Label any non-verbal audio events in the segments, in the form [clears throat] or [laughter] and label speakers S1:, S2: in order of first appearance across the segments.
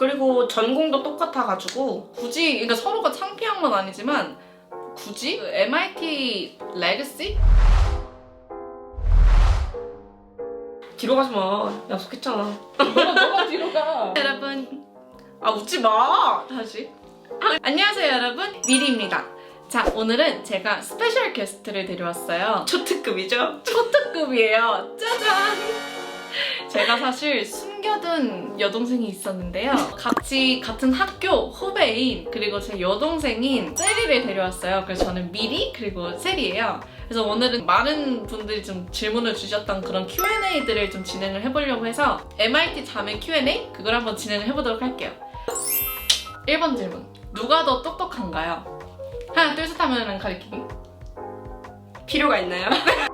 S1: 그리고 전공도 똑같아가지고
S2: 굳이 그러니까 서로가 창피한 건 아니지만 굳이 그 MIT 레거시?
S1: 뒤로 가지 마. 약속했잖아.
S2: 너가 너가 뒤로 가. [laughs] 여러분, 아 웃지 마. 다시. 안녕하세요 여러분, 미리입니다. 자 오늘은 제가 스페셜 게스트를 데려왔어요.
S1: 초특급이죠?
S2: 초특급이에요. 짜잔. 제가 사실 숨겨둔 여동생이 있었는데요. 같이 같은 학교 후배인 그리고 제 여동생인 세리를 데려왔어요. 그래서 저는 미리 그리고 세리예요. 그래서 오늘은 많은 분들이 좀 질문을 주셨던 그런 Q&A들을 좀 진행을 해보려고 해서 MIT 자매 Q&A 그걸 한번 진행을 해보도록 할게요. 1번 질문. 누가 더 똑똑한가요? 하나, 둘, 셋 하면 가리키기.
S1: 필요가 있나요? [laughs]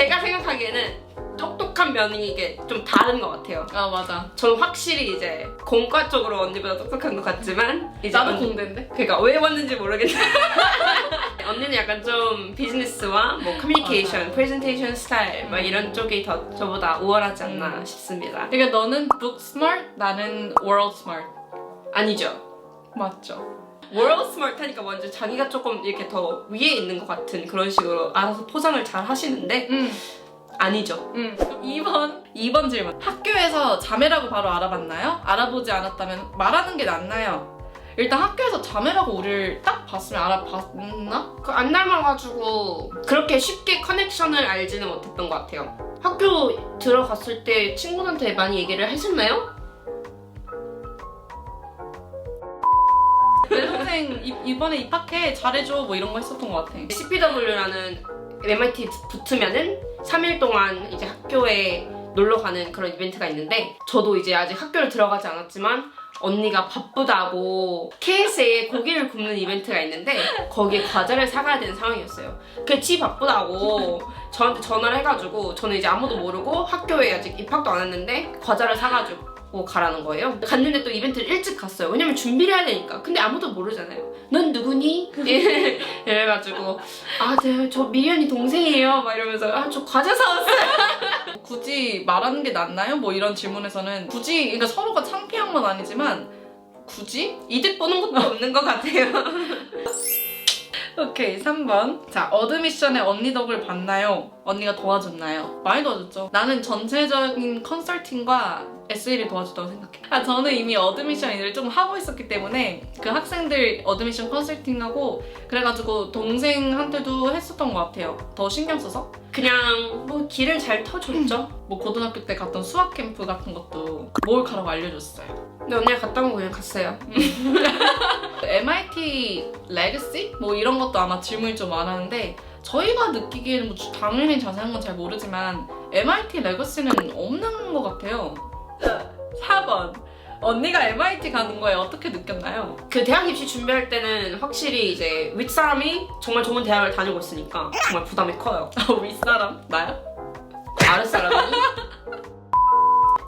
S1: 제가 생각하기에는 똑똑한 면이 이게 좀 다른 것 같아요.
S2: 아 맞아.
S1: 저는 확실히 이제 공과 쪽으로 언니보다 똑똑한 것 같지만 이제
S2: 나도
S1: 언니-
S2: 공대인데.
S1: 그러니까 왜 왔는지 모르겠네. [laughs] 언니는 약간 좀 비즈니스와 뭐 커뮤니케이션,
S2: 맞아요.
S1: 프레젠테이션 스타일 막
S2: 음.
S1: 이런 쪽이 더 저보다 우월하지 않나
S2: 음.
S1: 싶습니다.
S2: 그러니까 너는 book smart, 나는 world smart.
S1: 아니죠.
S2: 맞죠?
S1: 월드 스마트 하니까 먼저 자기가 조금 이렇게 더 위에 있는 것 같은 그런 식으로 알아서 포장을 잘 하시는데
S2: 응.
S1: 아니죠.
S2: 응. 2번. 2번 질문. 학교에서 자매라고 바로 알아봤나요? 알아보지 않았다면 말하는 게 낫나요? 일단 학교에서 자매라고 우리를 딱 봤으면 알아봤나?
S1: 그 안 닮아가지고 그렇게 쉽게 커넥션을 알지는 못했던 것 같아요. 학교 들어갔을 때 친구한테 많이 얘기를 했었나요?
S2: 내 동생 이- 이번에 입학해 잘해줘 뭐 이런 거 했었던 것 같아.
S1: CPW라는 MIT 붙으면은 3일 동안 이제 학교에 놀러 가는 그런 이벤트가 있는데 저도 이제 아직 학교를 들어가지 않았지만 언니가 바쁘다고 KS에 고기를 굽는 이벤트가 있는데 거기에 과자를 사가야 되는 상황이었어요. 지 바쁘다고 저한테 전화를 해가지고 저는 이제 아무도 모르고 학교에 아직 입학도 안 했는데 과자를 사가지고 가라는 거예요. 갔는데 또 이벤트를 일찍 갔어요. 왜냐면 준비를 해야 되니까. 근데 아무도 모르잖아요. 넌 누구니? [laughs] 이래가지고 아, 네, 저 미연이 동생이에요. 막 이러면서 아, 저 과자 사왔어요.
S2: 굳이 말하는 게 낫나요? 뭐 이런 질문에서는 굳이 그러니까 서로가 창피한 건 아니지만 굳이?
S1: 이득 보는 것도 없는 것 같아요. [laughs]
S2: 오케이 3번 자 어드 미션에 언니 덕을 봤나요? 언니가 도와줬나요? 많이 도와줬죠 나는 전체적인 컨설팅과 SL이 도와줬다고 생각해 아 저는 이미 어드미션 일을 좀 하고 있었기 때문에 그 학생들 어드미션 컨설팅하고 그래가지고 동생한테도 했었던 것 같아요 더 신경 써서
S1: 그냥 뭐 길을 잘 터줬죠.
S2: 뭐 고등학교 때 갔던 수학 캠프 같은 것도 뭘 가라고 알려줬어요
S1: 근데 언니가 갔다 온 거 그냥 갔어요. [laughs]
S2: MIT 레거시? 뭐 이런 것도 아마 질문이 좀 많았는데 저희가 느끼기에는 뭐 당연히 자세한 건 잘 모르지만 MIT 레거시는 없는 것 같아요. [laughs] 4번 언니가 MIT 가는 거에 어떻게 느꼈나요?
S1: 그 대학 입시 준비할 때는 확실히 이제 윗사람이 정말 좋은 대학을 다니고 있으니까 정말 부담이 커요.
S2: 아, [laughs] 윗사람? 나야?
S1: 아랫사람이. [laughs]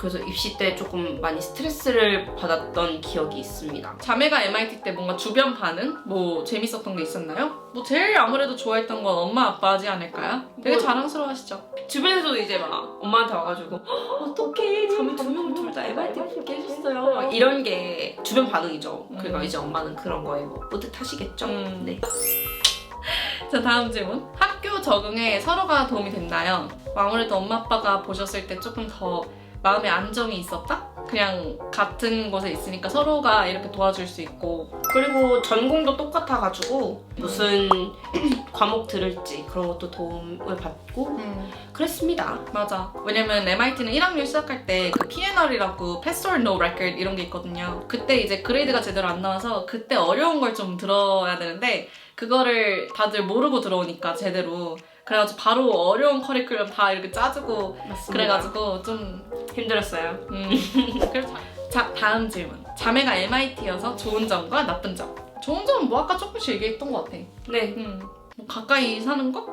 S1: 그래서 입시 때 조금 많이 스트레스를 받았던 기억이 있습니다.
S2: 자매가 MIT 때 뭔가 주변 반응? 뭐 재밌었던 게 있었나요? 뭐 제일 아무래도 좋아했던 건 엄마 아빠지 않을까요? 되게
S1: 뭐-
S2: 자랑스러워 하시죠?
S1: 주변에서도 이제 막 엄마한테 와가지고 어떡해 자매 두 명을 둘다 MIT 붙게 해줬어요 막 이런 게 주변 반응이죠 그러니까
S2: 음.
S1: 이제 엄마는 그런 거에 뭐 뿌듯하시겠죠
S2: 음.
S1: 네. [laughs]
S2: 자 다음 질문 학교 적응에 서로가 도움이 됐나요? 뭐 아무래도 엄마 아빠가 보셨을 때 조금 더 마음의 안정이 있었다? 그냥 같은 곳에 있으니까 서로가 이렇게 도와줄 수 있고.
S1: 그리고 전공도 똑같아가지고 무슨 [clears throat] 과목 들을지 그런 것도 도움을 받고 그랬습니다.
S2: 맞아. 왜냐면 MIT는 1학년 시작할 때 그 P&R이라고 Pass or No Record 이런 게 있거든요. 그때 이제 그레이드가 제대로 안 나와서 그때 어려운 걸 좀 들어야 되는데 그거를 다들 모르고 들어오니까 제대로 그래가지고 바로 어려운 커리큘럼 다 이렇게 짜주고
S1: 맞습니다
S2: 그래가지고 좀
S1: 힘들었어요
S2: 음, [laughs] 그래서 자 다음 질문. 자매가 MIT여서 좋은 점과 나쁜 점. 좋은 점은 뭐 아까 조금씩 얘기했던 것 같아.
S1: 네
S2: 음, 뭐 가까이 사는 거?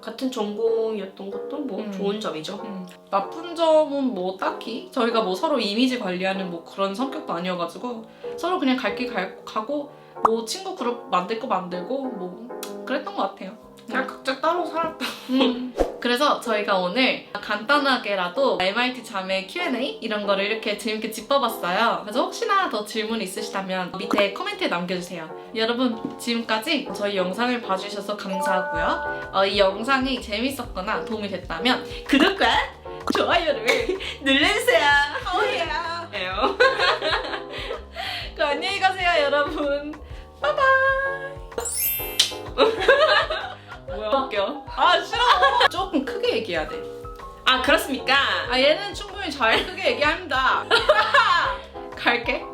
S1: 같은 전공이었던 것도 뭐
S2: 음.
S1: 좋은 점이죠
S2: 음. 나쁜 점은 뭐 딱히 저희가 뭐 서로 이미지 관리하는 뭐 그런 성격도 아니어가지고 서로 그냥 갈 길 가고 뭐 친구 그룹 만들 거 만들고 뭐 그랬던 것 같아요.
S1: 그냥 각자 따로 살았다
S2: 음. 그래서 저희가 오늘 간단하게라도 MIT 자매 Q&A 이런 거를 이렇게 재밌게 짚어봤어요. 그래서 혹시나 더 질문 있으시다면 밑에 코멘트에 남겨주세요. 여러분 지금까지 저희 영상을 봐주셔서 감사하고요. 어, 이 영상이 재밌었거나 도움이 됐다면 구독과 좋아요를 [laughs]
S1: 눌러주세요.
S2: 어예요.
S1: 에요.
S2: 그 안녕히 가세요 여러분. 아 싫어. 조금 크게 얘기해야 돼.
S1: 아 그렇습니까?
S2: 아 얘는 충분히 잘 크게 얘기합니다. [laughs] 갈게.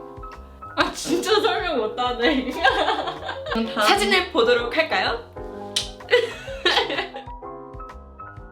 S2: 아 진짜 설명 못하네. [laughs]
S1: 사진을 보도록 할까요?